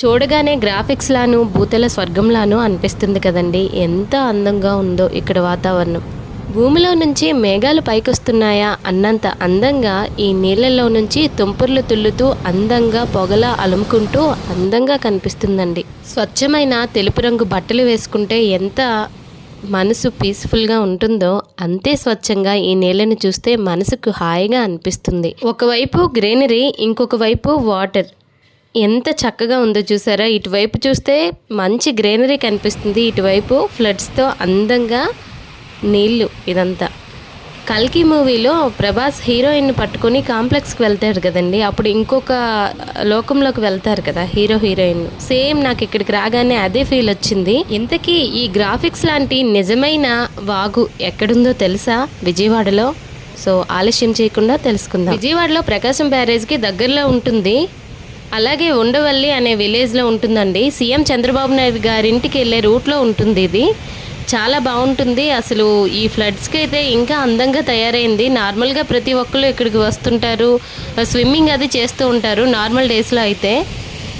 చూడగానే గ్రాఫిక్స్ లాను భూతల స్వర్గంలాను అనిపిస్తుంది కదండి. ఎంత అందంగా ఉందో ఇక్కడ వాతావరణం. భూమిలో నుంచి మేఘాలు పైకొస్తున్నాయా అన్నంత అందంగా ఈ నీళ్ళల్లో నుంచి తుంపర్లు తుల్లుతూ అందంగా పొగలా అలుముకుంటూ అందంగా కనిపిస్తుందండి. స్వచ్ఛమైన తెలుపు రంగు బట్టలు వేసుకుంటే ఎంత మనసు పీస్ఫుల్గా ఉంటుందో అంతే స్వచ్ఛంగా ఈ నీళ్ళని చూస్తే మనసుకు హాయిగా అనిపిస్తుంది. ఒకవైపు గ్రీనరీ ఇంకొక వైపు వాటర్. ఎంత చక్కగా ఉందో చూసారా? ఇటువైపు చూస్తే మంచి గ్రీనరీ కనిపిస్తుంది. ఇటువైపు ఫ్లడ్స్తో అందంగా నీళ్ళు ఇదంతా. కల్కి మూవీలో ప్రభాస్ హీరోయిన్ పట్టుకొని కాంప్లెక్స్కి వెళ్తాడు కదండి. అప్పుడు ఇంకొక లోకంలోకి వెళ్తారు కదా హీరో హీరోయిన్. సేమ్ నాకు ఇక్కడికి రాగానే అదే ఫీల్ వచ్చింది. ఇంతకీ ఈ గ్రాఫిక్స్ లాంటి నిజమైన వాగు ఎక్కడుందో తెలుసా? విజయవాడలో. సో ఆలస్యం చేయకుండా తెలుసుకుందాం. విజయవాడలో ప్రకాశం బ్యారేజ్కి దగ్గరలో ఉంటుంది అలాగే ఉండవల్లి అనే విలేజ్లో ఉంటుందండి. సీఎం చంద్రబాబు నాయుడు గారింటికి వెళ్ళే రూట్లో ఉంటుంది ఇది. చాలా బాగుంటుంది. అసలు ఈ ఫ్లడ్స్కి అయితే ఇంకా అందంగా తయారైంది. నార్మల్గా ప్రతి ఒక్కరు ఇక్కడికి వస్తుంటారు. స్విమ్మింగ్ అది చేస్తూ ఉంటారు నార్మల్ డేస్లో అయితే.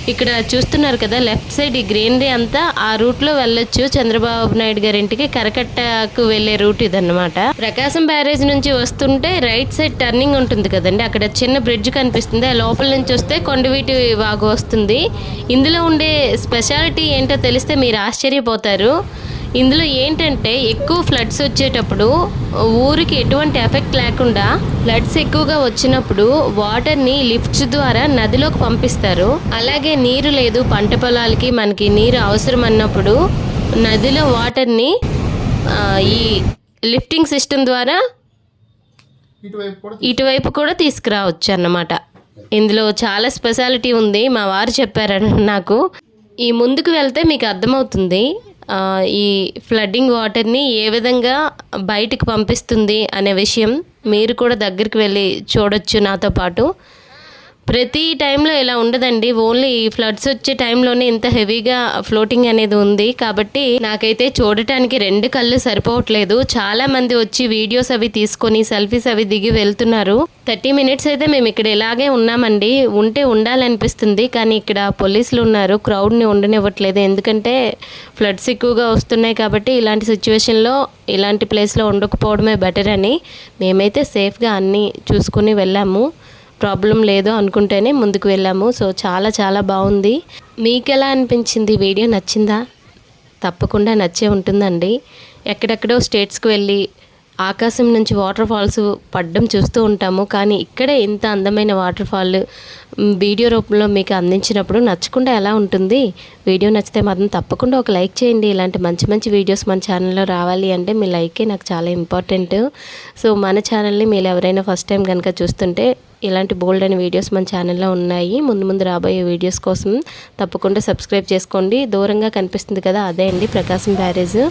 ఇక్కడ చూస్తున్నారు కదా లెఫ్ట్ సైడ్ ఈ గ్రీనరీ అంతా ఆ రూట్లో వెళ్ళొచ్చు. చంద్రబాబు నాయుడు గారి ఇంటికి కరకట్టకు వెళ్ళే రూట్ ఇదన్నమాట. ప్రకాశం బ్యారేజ్ నుంచి వస్తుంటే రైట్ సైడ్ టర్నింగ్ ఉంటుంది కదండి. అక్కడ చిన్న బ్రిడ్జ్ కనిపిస్తుంది. ఆ లోపల నుంచి వస్తే కొండవీటి వాగు వస్తుంది. ఇందులో ఉండే స్పెషాలిటీ ఏంటో తెలిస్తే మీరు ఆశ్చర్యపోతారు. ఇందులో ఏంటంటే ఎక్కువ ఫ్లడ్స్ వచ్చేటప్పుడు ఊరికి ఎటువంటి ఎఫెక్ట్ లేకుండా ఫ్లడ్స్ ఎక్కువగా వచ్చినప్పుడు వాటర్ని లిఫ్ట్స్ ద్వారా నదిలోకి పంపిస్తారు. అలాగే నీరు లేదు పంట పొలాలకి మనకి నీరు అవసరం అన్నప్పుడు నదిలో వాటర్ని ఈ లిఫ్టింగ్ సిస్టమ్ ద్వారా ఇటువైపు కూడా తీసుకురావచ్చు అన్నమాట. ఇందులో చాలా స్పెషాలిటీ ఉంది మా వారు చెప్పారు నాకు. ఈ ముందుకు వెళ్తే మీకు అర్థమవుతుంది. ఈ ఫ్లడ్డింగ్ వాటర్ని ఏ విధంగా బయటికి పంపిస్తుంది అనే విషయం మీరు కూడా దగ్గరికి వెళ్ళి చూడొచ్చు నాతో పాటు. ప్రతి టైంలో ఇలా ఉండదండి. ఓన్లీ ఫ్లడ్స్ వచ్చే టైంలోనే ఇంత హెవీగా ఫ్లోటింగ్ అనేది ఉంది. కాబట్టి నాకైతే చూడటానికి రెండు కళ్ళు సరిపోవట్లేదు. చాలా మంది వచ్చి వీడియోస్ అవి తీసుకొని సెల్ఫీస్ అవి దిగి వెళ్తున్నారు. థర్టీ మినిట్స్ అయితే మేము ఇక్కడ ఇలాగే ఉన్నామండి. ఉంటే ఉండాలనిపిస్తుంది. కానీ ఇక్కడ పోలీసులు ఉన్నారు. క్రౌడ్ని ఉండనివ్వట్లేదు. ఎందుకంటే ఫ్లడ్స్ ఎక్కువగా వస్తున్నాయి కాబట్టి ఇలాంటి సిచ్యువేషన్లో ఇలాంటి ప్లేస్లో ఉండకపోవడమే బెటర్ అని మేమైతే సేఫ్గా అన్నీ చూసుకుని వెళ్ళాము. ప్రాబ్లం లేదు అనుకుంటేనే ముందుకు వెళ్ళాము. సో చాలా చాలా బాగుంది. మీకు ఎలా అనిపించింది వీడియో నచ్చిందా? తప్పకుండా నచ్చే ఉంటుందండి. ఎక్కడెక్కడో స్టేట్స్కి వెళ్ళి ఆకాశం నుంచి వాటర్ ఫాల్స్ పడ్డం చూస్తూ ఉంటాము. కానీ ఇక్కడే ఇంత అందమైన వాటర్ ఫాల్ వీడియో రూపంలో మీకు అందించినప్పుడు నచ్చకుండా ఎలా ఉంటుంది? వీడియో నచ్చితే మాత్రం తప్పకుండా ఒక లైక్ చేయండి. ఇలాంటి మంచి మంచి వీడియోస్ మన ఛానల్లో రావాలి అంటే మీ లైకే నాకు చాలా ఇంపార్టెంట్. సో మన ఛానల్ని మీరు ఎవరైనా ఫస్ట్ టైం కనుక చూస్తుంటే ఇలాంటి బోల్డ్ అనే వీడియోస్ మన ఛానల్లో ఉన్నాయి. ముందు ముందు రాబోయే వీడియోస్ కోసం తప్పకుండా సబ్స్క్రైబ్ చేసుకోండి. దూరంగా కనిపిస్తుంది కదా అదే అండి ప్రకాశం బ్యారేజ్.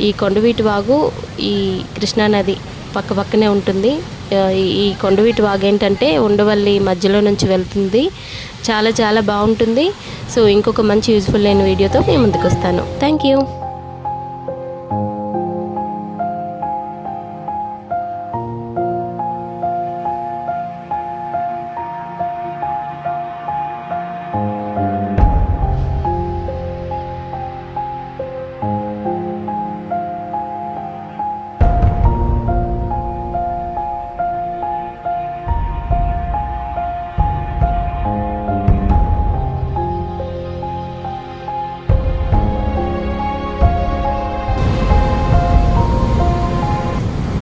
ఈ కొండవీటి వాగు ఈ కృష్ణానది పక్క పక్కనే ఉంటుంది. ఈ- కొండవీటి వాగు ఏంటంటే ఉండవల్లి మధ్యలో నుంచి వెళ్తుంది. చాలా చాలా బాగుంటుంది. సో ఇంకొక మంచి యూజ్ఫుల్ అయిన వీడియోతో మేము ముందుకు వస్తాను. Thank you.